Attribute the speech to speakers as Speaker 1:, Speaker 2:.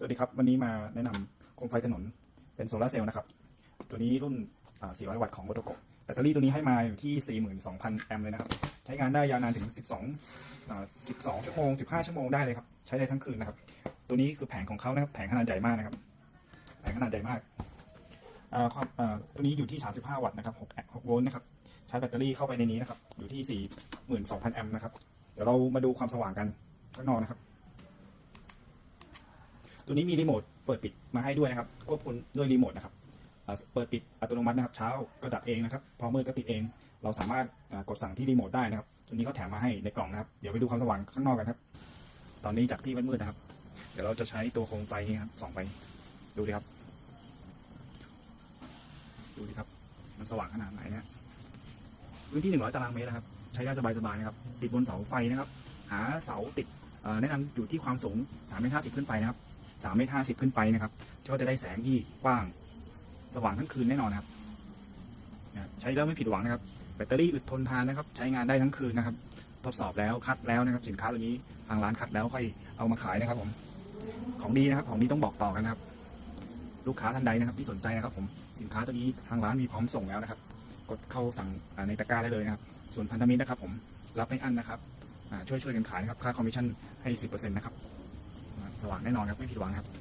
Speaker 1: สวัสดีครับ วันนี้มาแนะนำโคมไฟถนนเป็นโซลาเซลล์นะครับ ตัวนี้รุ่น 400 วัตต์ของโมโตโกแบตเตอรี่ตัวนี้ให้มาอยู่ที่ 42,000 แอมป์เลยนะครับ ใช้งานได้ยาวนานถึง 12 12 ชั่วโมง 15 ชั่วโมงได้เลยครับ ใช้ได้ทั้งคืนนะครับ ตัวนี้คือแผงของเขานะครับ แผงขนาดใหญ่มากนะครับ แผงขนาดใหญ่มากความอ่าตัวนี้อยู่ที่ 35 วัตต์นะครับ6 6โวลต์นะครับ ใช้แบตเตอรี่เข้าไปในนี้นะครับ อยู่ที่ 42,000 แอมป์นะครับ เดี๋ยวเรามาดูความสว่างกันข้างนอกนะครับ ตัวนี้มีรีโมทเปิดปิดมาให้ด้วยนะครับควบคุมด้วยรีโมทนะครับเปิดปิดอัตโนมัตินะครับ เช้าก็ดับเองนะครับ พอมืดก็ติดเอง เราสามารถกดสั่งที่รีโมทได้นะครับ ตัวนี้เขาแถมมาให้ในกล่องนะครับ เดี๋ยวไปดูความสว่างข้างนอกกันครับ ตอนนี้จากที่มืดๆนะครับ เดี๋ยวเราจะใช้ตัวโคมไฟนี่ครับส่องไป ดูดิครับ ดูสิครับ มันสว่างขนาดไหนนะพื้นที่100ตารางเมตรนะครับ ใช้ได้สบายๆนะครับ ติดบนเสาไฟนะครับ หาเสาติดแนะนำอยู่ที่ความสูง3เมตร50 ขึ้นไปนะครับ 3เมตร50 ขึ้นไปนะครับก็จะได้แสงที่กว้างสว่างทั้งคืนแน่นอนนะครับใช้แล้วไม่ผิดหวังนะครับ แบตเตอรี่อึดทนทานนะครับ ใช้งานได้ทั้งคืนนะครับ ทดสอบแล้วคัดแล้วนะครับ สินค้าตัวนี้ทางร้านคัดแล้วค่อยเอามาขายนะครับ ผม ของดีนะครับ ของดีต้องบอกต่อกันนะครับ ลูกค้าท่านใดนะครับ ที่สนใจนะครับ ผมสินค้าตัวนี้ทางร้านมีพร้อมส่งแล้วนะครับ กดเข้าสั่งในตะกร้าได้เลยนะครับ ส่วนพันธมิตรนะครับ ผมรับไม่อั้นนะครับช่วยช่วยกันขายนะครับ ค่าคอมมิชชั่นให้สิบเปอร์เซ็นต์นะครับ สว่างแน่นอนครับไม่ผิดหวังครับ